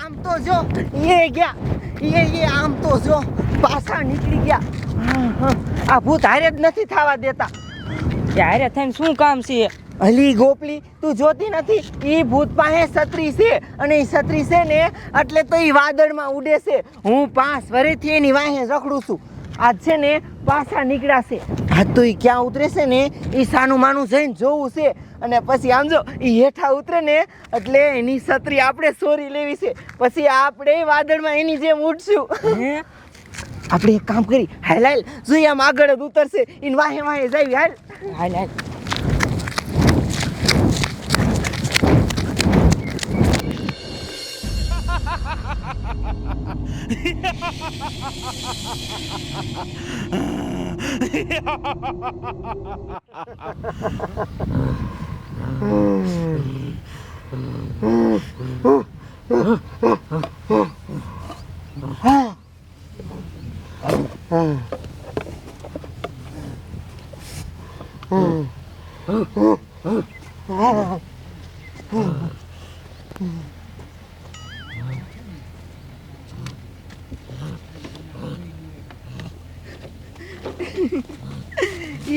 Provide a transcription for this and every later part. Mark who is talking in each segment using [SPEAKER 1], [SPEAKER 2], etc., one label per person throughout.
[SPEAKER 1] આમ તો જો, એ ગયા, એ એ આમ તો જો, પાછા નીકળી ગયા. આ ભૂત હારે જ નથી થવા દેતા
[SPEAKER 2] ત્યારે થઈને શું કામ છે
[SPEAKER 1] અલી ગોપલી તું જોતી નથી? એ ભૂત પાસે છત્રી છે અને એ છત્રી છે ને એટલે તો એ વાદળમાં ઉડે છે. હું પાંચ વરેથી એની વાહે રખડું છું. આજ છે ને પાછા છે. આજ તો એ ક્યાં ઉતરે છે ને? એ સાનું માનું જઈને જોવું છે. અને પછી આમ જો એ હેઠા ઉતરે ને એટલે એની છત્રી આપણે સોરી લેવી છે. પછી આપણે વાદળમાં એની જેમ ઉડશું.
[SPEAKER 2] હે?
[SPEAKER 1] આપણે એક કામ કરી હાલ હાલ જોઈએ આમ આગળ જ ઉતરશે. ઈન વાહે વાહે જાવી હાલ.
[SPEAKER 2] હાલ હાલ. 어.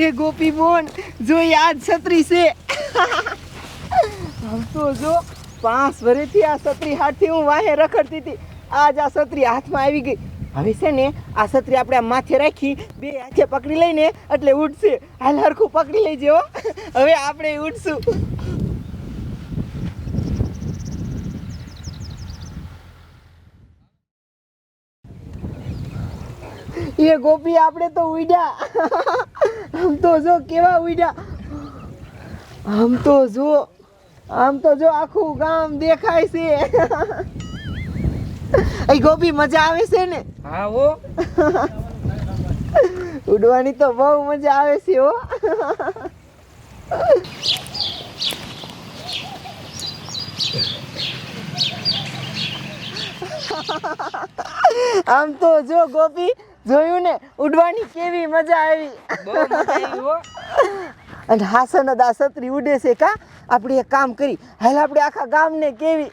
[SPEAKER 1] એ ગોપી બોન જો યાદ છત્રી છે આમ તો જો પાંચ વર્ષથી આ છત્રી હાથથી હું વાહે રખડતી હતી આજ આ છત્રી હાથમાં આવી ગઈ હવે છે ને આ છત્રી આપણે આ માથે રાખી બે હાથે પકડી લઈને એટલે ઉડશે હાલ હરખું પકડી લઈ હો હવે આપણે ઉડશું એ ગોપી આપણે તો ઉડ્યા. આમ તો જો કેવા ઉડ્યા. આમ તો જો આમ તો જો આખું ગામ દેખાય છે. એ ગોપી મજા આવે છે ને?
[SPEAKER 2] હા હો.
[SPEAKER 1] ઉડવાની તો બહુ મજા આવે છે હો. આમ તો જો ગોપી જોયું ને? ઉડવાની કેવી મજા આવી.
[SPEAKER 2] બહુ મજા આવી હો.
[SPEAKER 1] અને હાસન દાસત્રી આ છત્રી ઉડે છે કા? આપણે એક કામ કરી. હાલ આપણે આખા ગામને કેવી?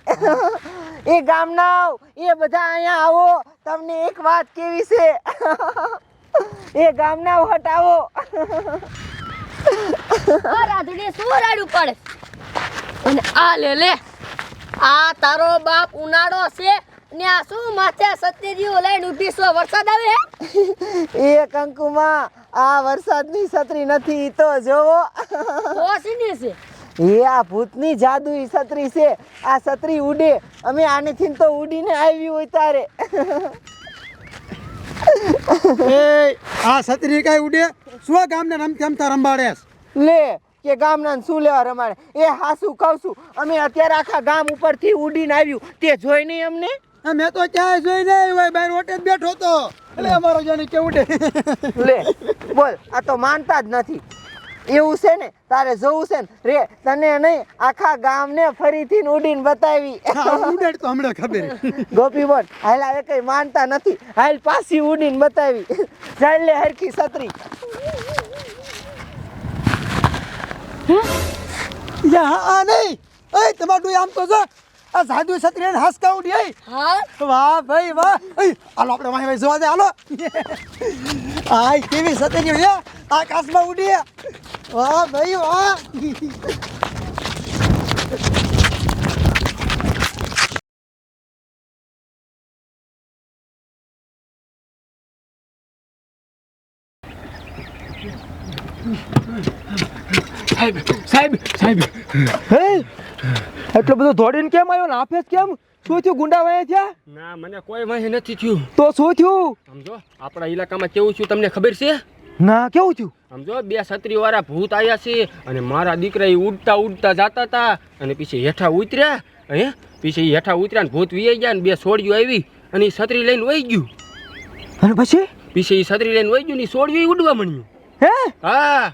[SPEAKER 1] એ ગામના એ બધા અહીંયા આવો. તમને એક વાત કેવી છે? એ ગામના હટાવો.
[SPEAKER 3] રાધડી શું રાડું પડે અને આ લે લે. આ તારો બાપ ઉનાળો છે. ને આ શું માથે સત્યજીઓ લઈને ઊભી છો? વરસાદ આવે
[SPEAKER 1] એ કંકુમાં આ વરસાદની છત્રી નથી તો જોવો.
[SPEAKER 3] ઓસીની છે?
[SPEAKER 1] એ આ ભૂતની જાદુઈ છત્રી છે. આ છત્રી ઉડે. અમે આનેથી તો ઉડીને આવી હોય તારે.
[SPEAKER 4] એ આ છત્રી કઈ ઉડે? શું ગામને રમતી રંબાડેસ
[SPEAKER 1] લે કે ગામના શું લેવા રમાડે? એ હાસુ કહું છું અમે અત્યારે આખા ગામ ઉપરથી ઉડીને આવ્યું. તે જોઈ નહીં અમને?
[SPEAKER 4] મેં તો ક્યાંય જોઈ નહીં હોય બહાર ઓટે જ બેઠો તો. એટલે અમારો જાણે કેવું ઉડે
[SPEAKER 1] લે બોલ આ તો માનતા જ નથી. એવું છે ને તારે જોવું છે ને રે તને નહીં આખા ગામને ફરીથી ઉડીને બતાવી.
[SPEAKER 4] હા, તો હમણાં ખબર
[SPEAKER 1] ગોપી બોલ હાલ હવે કઈ માનતા નથી. હાલ પાછી ઉડીને બતાવી. ચાલ લે હરખી સત્રી
[SPEAKER 4] યા આ નહીં. એ તમારું આમ તો જો. આ સાધુ છત્રી ને હસકા ઉડી
[SPEAKER 3] હા?
[SPEAKER 4] વાહ ભાઈ વાહ. હાલો આપણે વાહી ભાઈ જોવા દે હાલો. આ કેવી છત્રી હે? આકાશમાં ઉડી વાહ ભાઈ વાહ.
[SPEAKER 5] સાહેબ સાહેબ સાહેબ.
[SPEAKER 6] હે? એટલો બધો દોડીને કેમ આવ્યો ને? કેમ? શું થયું? ગુંડા વાયા થયા
[SPEAKER 5] ના મને કોઈ માહી નથી થયું.
[SPEAKER 6] તો શું થયું?
[SPEAKER 5] સમજો આપણા ઇલાકામાં કેવું છું તમને ખબર છે?
[SPEAKER 6] ના કેવું થયું?
[SPEAKER 5] સમજો બે છત્રી વાળા ભૂત આવ્યા છે અને મારા દીકરા ઉડતા ઉડતા જતા હતા અને પછી હેઠા ઉતર્યા હે? પછી હેઠા ઉતર્યા ને ભૂત વીઆઈ ગયા ને બે સોડિયું આવી અને એ છત્રી લઈને વહી ગયું.
[SPEAKER 6] અને પછી?
[SPEAKER 5] પછી એ છત્રી લઈને વહી ગયું ને છોડીઓ ઉડવા મળ્યું
[SPEAKER 6] હે?
[SPEAKER 5] હા.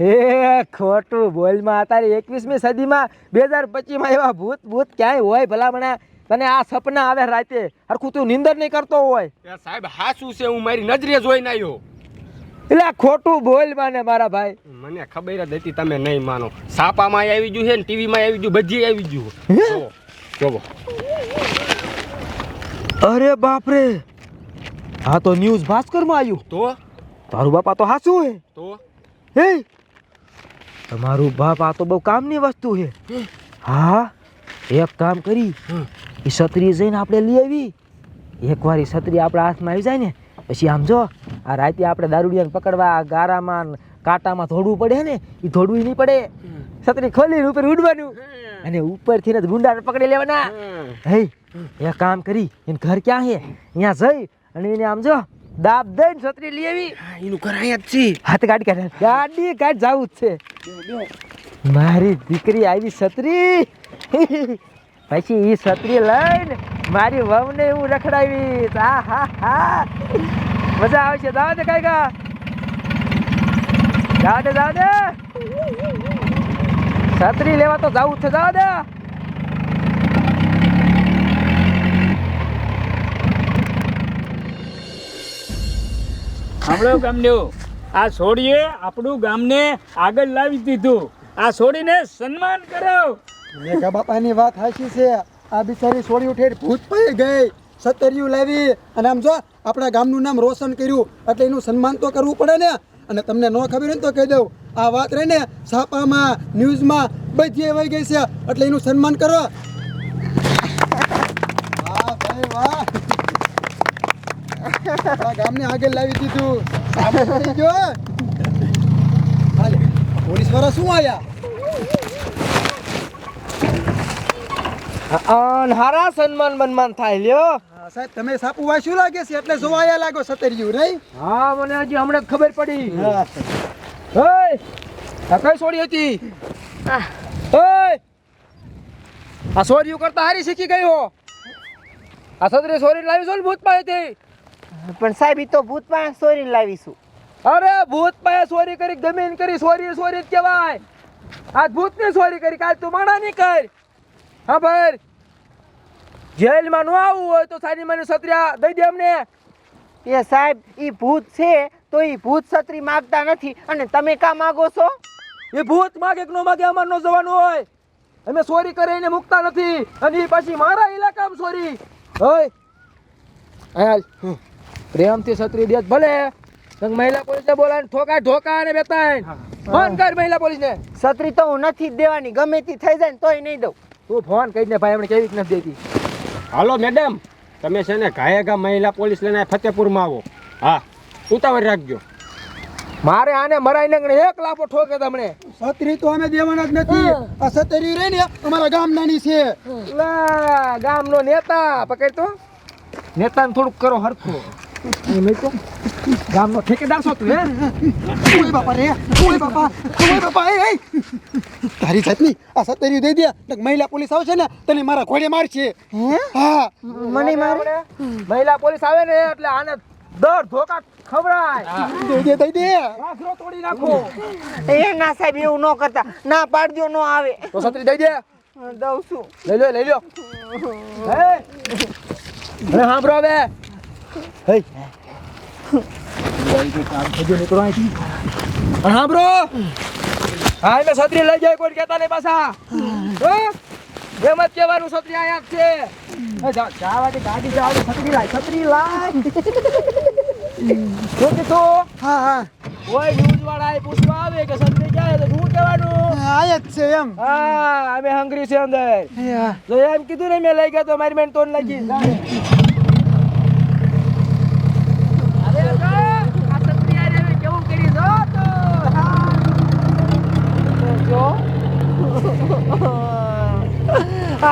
[SPEAKER 6] હે ખોટું બોલમાં. અત્યારે એકવીસમી સદીમાં બે હજાર પચીસમાં એવા ભૂત ભૂત ક્યાંય હોય ભલામણા? તને આ સપના આવે રાતે. હરખું તું નિંદર નહીં કરતો હોય.
[SPEAKER 5] સાહેબ હાસું છે? હું મારી નજરે જોઈને આવ્યો.
[SPEAKER 6] એટલે ખોટું બોલ માને મારા ભાઈ.
[SPEAKER 5] મને ખબર જ હતી તમે નહીં માનો. સાપામાં આવી ગયું છે ને ટીવીમાં આવી ગયું બધી આવી ગયું. જોવો જોવો
[SPEAKER 6] અરે બાપરે! હા તો ન્યૂઝ ભાસ્કરમાં આવ્યું.
[SPEAKER 5] તો?
[SPEAKER 6] તારું બાપા તો હાસું હે.
[SPEAKER 5] તો?
[SPEAKER 6] હે? તમારું બાપ આ તો બહુ કામની વસ્તુ છે. હા? એક કામ કરી. એ છત્રી જઈને આપણે લઈ આવી. એકવાર એ છત્રી આપણા હાથમાં આવી જાય ને પછી આમ જો આ રાતે આપણે દારૂડિયાને પકડવા ગારામાં કાંટામાં ધોડવું પડે ને એ ધોડવું નહીં પડે. છત્રી ખોલીને ઉપર ઉડવાનું. અને ઉપરથી ને ગુંડાને પકડી લેવાના. હે. એ કામ કરી એને ઘર ક્યાં છે? અહીંયા જઈ અને એને આમ જો દાબ દઈને છત્રી લઈ આવી.
[SPEAKER 5] એનું ઘર અહીંયા જ છે.
[SPEAKER 6] હાથ ગાડી કાઢ. ગાડી કાઢ જવું જ છે. મારી દીકરી આવી છત્રી. પછી એ છત્રી લઈને મારી વહુને હું રખડાવી. હા હા. મજા આવશે જાવ દે કઈ ગા. જાવ દે જાવ દે. છત્રી લેવા તો જાવું છે. જાવ દે.
[SPEAKER 7] સાંભળો, ગામડ્યો. આ છોડીએ આપણું ગામને આગળ લાવી દીધું. આ છોડીને સન્માન કરો.
[SPEAKER 4] મેઘા બાપાની વાત હાચી છે. આ બિચારી છોડી ઉઠે ભૂત પડી ગઈ. સતરિયું લાવી અને આમ જો આપણા ગામનું નામ રોશન કર્યું, એટલે એનું સન્માન તો કરવું પડે ને. અને તમને ન ખબર હોય તો કહી દઉં, આ વાત રહે ને છાપામાં ન્યૂઝમાં બધી આવી ગઈ છે. એટલે એનું સન્માન કરો વાહ ભાઈ વાહ આ ગામને આગળ લાવી દીધું. સામે ગયો. હાલે. પોલીસવાળા શું આયા?
[SPEAKER 6] હારા સન્માન બનમાન થાય લ્યો.
[SPEAKER 4] સાહેબ તમે સાપુ વાંચ્યું લાગે છે એટલે જોવાયા લાગો સતરિયું નહીં?
[SPEAKER 6] હા મને હજી હમણાં જ ખબર પડી.
[SPEAKER 4] હા
[SPEAKER 6] આ કઈ છોડી હતી? આ. સોરિયું કરતા હારી શીખી ગઈ હો. આ સદરે સોરી લાવી છો ને ભૂત પાસે હતી.
[SPEAKER 1] પણ સાહેબ તો ભૂત પાસે ચોરીને લાવીશું.
[SPEAKER 6] અરે ભૂત પાસે ચોરી કરી ગમે કરી ચોરી ચોરી જ કહેવાય. આજ ભૂત ને ચોરી કરી કાલ તું માણા નહીં કર. હા ભાઈ જેલમાં ન આવવું હોય તો સારી મને સત્રિયા દઈ દે અમને.
[SPEAKER 1] એ સાહેબ ઈ ભૂત છે તો ઈ ભૂત છત્રી માગતા નથી. અને તમે કા માગો છો?
[SPEAKER 6] એ ભૂત માગે કે નો માગે અમાર નો જવાનું હોય. અમે ચોરી કરીને મૂકતા નથી. અને એ પછી મારા ઇલાકામાં ચોરી હોય હાલ. પ્રેમથી છત્રી દેત ભલે મહિલા પોલીસને બોલાવીને ઠોકા ઠોકા અને બેતાય. ફોન કર મહિલા પોલીસ ને
[SPEAKER 1] છત્રી તો હું નથી જ દેવાની ગમે તે થઈ જાય ને તોય નહીં દઉં.
[SPEAKER 6] તું ફોન કરીને ભાઈ એમણે કેવી નથી દેતી?
[SPEAKER 5] હાલો મેડમ તમે છે ને ગાયગા મહિલા પોલીસ લઈને ફતેપુરમાં આવો. હા ઉતાવળ રાખજો.
[SPEAKER 6] મારે આને મરાઈને એક લાફો ઠોકે તમને.
[SPEAKER 4] સતરી તો અમે દેવાના જ નથી. આ સતરી રહી ને અમારા ગામ નાની છે.
[SPEAKER 6] લા ગામનો નેતા પકડ તો નેતાને થોડુંક કરો હરખું. એમ તો? ગામનો ઠેકેદાર છો તું હે?
[SPEAKER 4] ઓય બાપા રે ઓય બાપા ઓય બાપા એ તારી જાતની આ સતરી દઈ દે નક મહિલા પોલીસ આવશે ને તને મારા ઘોડે મારશે. હા?
[SPEAKER 1] મને મારે
[SPEAKER 6] મહિલા પોલીસ આવે ને એટલે આને દર ધોકા ખવડાય.
[SPEAKER 4] દઈ દે દઈ દે.
[SPEAKER 6] તોડી નાખો.
[SPEAKER 1] એ ના સાહેબ એવું ન કરતા. ના પાડજો ન આવે.
[SPEAKER 6] તો છત્રી દઈ દે.
[SPEAKER 1] દઉં છું.
[SPEAKER 6] લઈ લો લઈ લો હે? હવે. હે. નીકળો અહીંથી. અને સાંભળો. હા મેં છત્રી લઈ જાય કોઈ કહેતા નહીં પાછા. એમ જ કહેવાનું છત્રી આયા છે. એ જા- ગાડી જાવા છત્રી લાય છત્રી લાય. શું કીધું
[SPEAKER 4] હા હા.
[SPEAKER 6] ઓય ન્યૂઝ વાળા પૂછવા આવે કે છત્રી ક્યાં તો શું કહેવાનું?
[SPEAKER 4] આયા જ છે એમ.
[SPEAKER 6] હા અમે હંગરી છે અંદર.
[SPEAKER 4] હા.
[SPEAKER 6] એમ કીધું ને મેં લઈ ગયા તો મારી મેન તોડ લાગી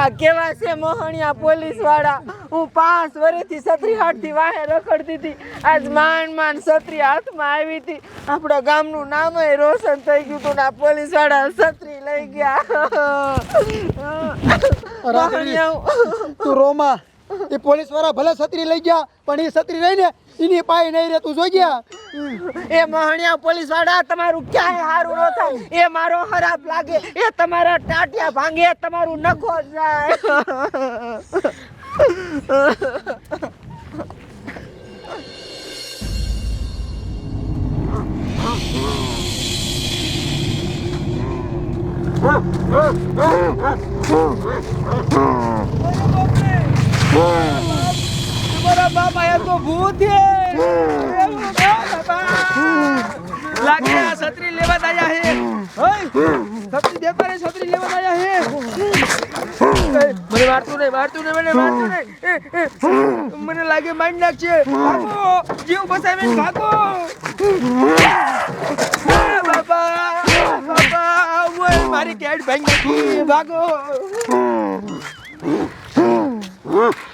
[SPEAKER 1] આ કેવા છે મોહણિયા પોલીસવાળા હું પાંચ વર્ષથી છત્રી હાથથી વાહે રખડતી હતી. આજ માંડ માંડ છત્રી હાથમાં આવી હતી. આપણા ગામનું નામ રોશન થઈ ગયું હતું ને આ પોલીસવાળા છત્રી લઈ ગયા. મોહણિયા.
[SPEAKER 4] તું રોમા. એ પોલીસવાળા ભલે છત્રી લઈ ગયા પણ એ છત્રી રહી ને એની પાય નહીં રે, તું જોઈ
[SPEAKER 1] એ મહણિયા પોલીસવાળા તમારું ક્યાંય સારું ન થાય. એ મારો ખરાબ લાગે. એ તમારા ટાટિયા ભાંગે તમારું નખો જાય.
[SPEAKER 6] તમારા ભૂત. લાગે આ છત્રી લેવા આયા હે. ઓય, છત્રી દેતા છત્રી લેવા આયા હે. મને નહીં, મારતું નહીં, મને મારતું નહીં. મને લાગે મારી નાખશે ભાગો, જીવ બચાવીને ભાગો. બાપા બાપા, ઓય, મારી કેડ ભાંગી ભાગો.